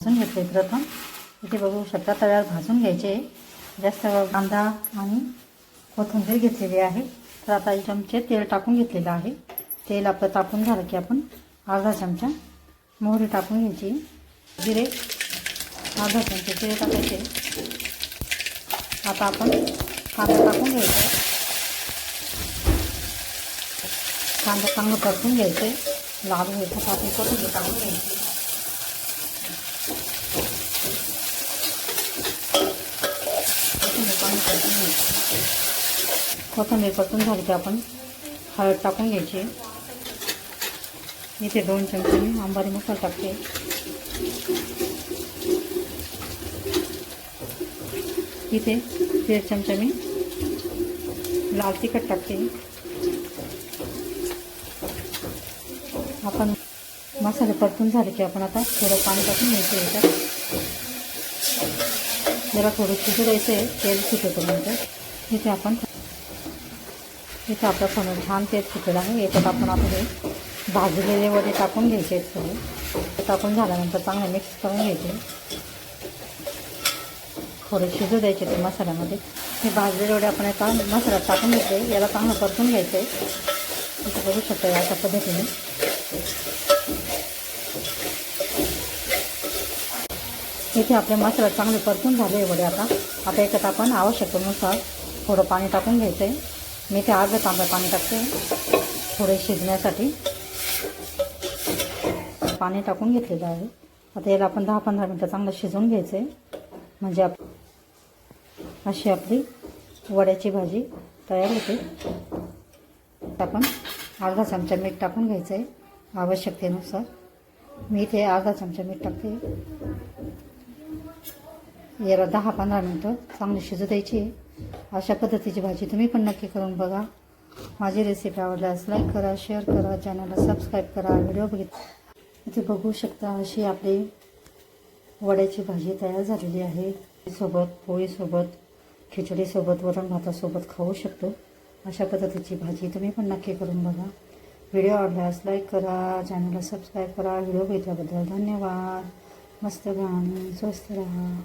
भाजून घेतले प्रथम इथे बघू शकता तव्यावर भाजून घ्यायचे. जास्त कांदा आणि कोथिंबीर घेतलेली आहे. तर आता चमचे तेल टाकून घेतलेलं आहे. तेल आपलं तापून झालं की आपण अर्धा चमचा मोहरी टाकून घ्यायची. जिरे अर्धा चमचे जिरे टाकायचे. आता आपण कांदा टाकून घ्यायचा. कांदा चांगलं परतून घ्यायचे. लाल व्हायचं आपण कोथिंबीर टाकून घ्यायची. कोथिंबीर पाणी परतून घ्यायची कोथिंबीर परतून झाली की आपण हळद टाकून घ्यायची. इथे दोन चमचे मी आंबारी मसाला टाकते. इथे दीड चमचा मी लाल तिखट टाकते. आपण मसाले परतून झाले की आपण आता थोडं पाणी टाकून घ्यायचं याच्यात जरा थोडं शिजू द्यायचं आहे तेल सुटेपर्यंत इथे आपण इथे आपलं फणस छान तेल सुटेलं आहे. याच्यात आपण आपले भाजलेले वडे टाकून घ्यायचे आहेत सगळे. ते टाकून झाल्यानंतर चांगले मिक्स करून घ्यायचे. थोडे शिजू द्यायचे ते मसाल्यामध्ये. हे भाजलेले वडे आपण एका मसाल्यात टाकून घ्यायचे. याला चांगलं परतून घ्यायचं. आहे इथे बघू शकता या अशा पद्धतीने. इथे आपले मसाला चांगले परतून झाले वडे आता. आता याच्यात आपण आवश्यकतेनुसार थोडं पाणी टाकून घ्यायचं आहे मी ते अर्धा तांबा पाणी टाकते. थोडे शिजण्यासाठी. पाणी टाकून घेतलेलं आहे. आता याला आपण दहा पंधरा मिनटं चांगलं शिजवून घ्यायचं आहे म्हणजे आप अशी आपली वड्याची भाजी तयार होते. आपण अर्धा चमचा मीठ टाकून घ्यायचं आहे आवश्यकतेनुसार. मी इथे अर्धा चमचा मीठ टाकते. याला दहा पंधरा मिनटं चांगली शिजू द्यायची. आहे अशा पद्धतीची भाजी तुम्ही पण नक्की करून बघा. माझी रेसिपी आवडल्यास लाईक करा शेअर करा चॅनलला सबस्क्राईब करा व्हिडिओ बघित इथे बघू शकता अशी आपली वड्याची भाजी तयार झालेली आहे. सोबत पोळीसोबत खिचडीसोबत वरण भातासोबत खाऊ शकतो. अशा पद्धतीची भाजी तुम्ही पण नक्की करून बघा. व्हिडिओ आवडल्यास लाईक करा चॅनलला सबस्क्राईब करा व्हिडिओ बघितल्याबद्दल धन्यवाद. मस्त गाणी स्वस्त राहा.